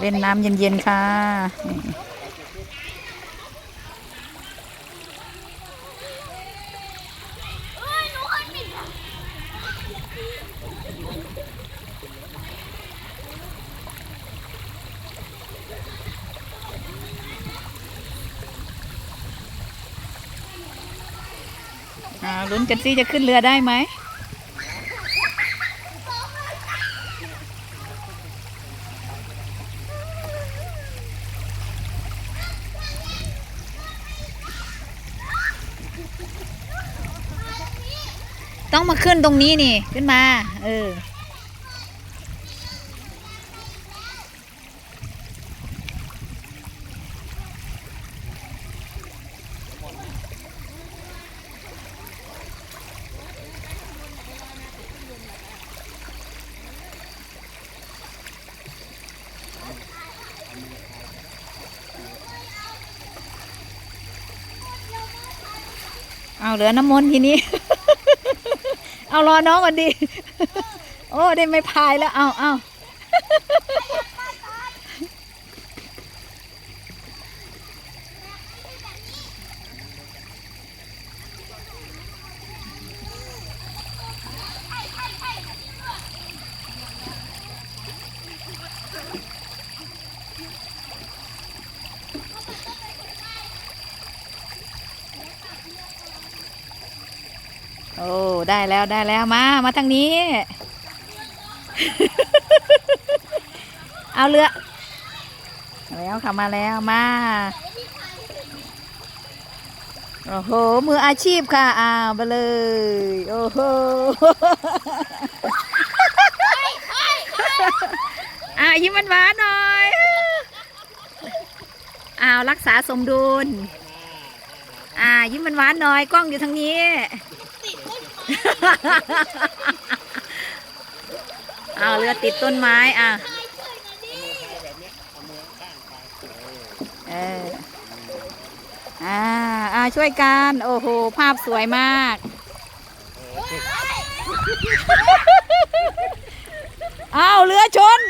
เล่นน้ำเย็นๆ ค่ะลุ้นกันสิจะขึ้นเรือได้ไหม ต้องมาขึ้นตรงนี้นี่ขึ้นมา เออ เอาเหลือน้ำมนต์ทีนี้ เอารอน้องก่อนดี โอ้ได้ไม่พายแล้ว เอาเอา โอ้ได้แล้วได้แล้วมา มาทางนี้ เอาเรือแล้วค่ะมาแล้วมาโอ้โห มืออาชีพค่ะอ้าวไปเลย โอ้โหอายิ้มหวานหน่อยอ้าวรักษาสมดุล อ่ายิ้มหวานหน่อยกล้องอยู่ทางนี้ เอาเรือติดต้นไม้อะเอออ่าอ่าช่วยกัน โอ้โห ภาพสวยมากเอาเรือชน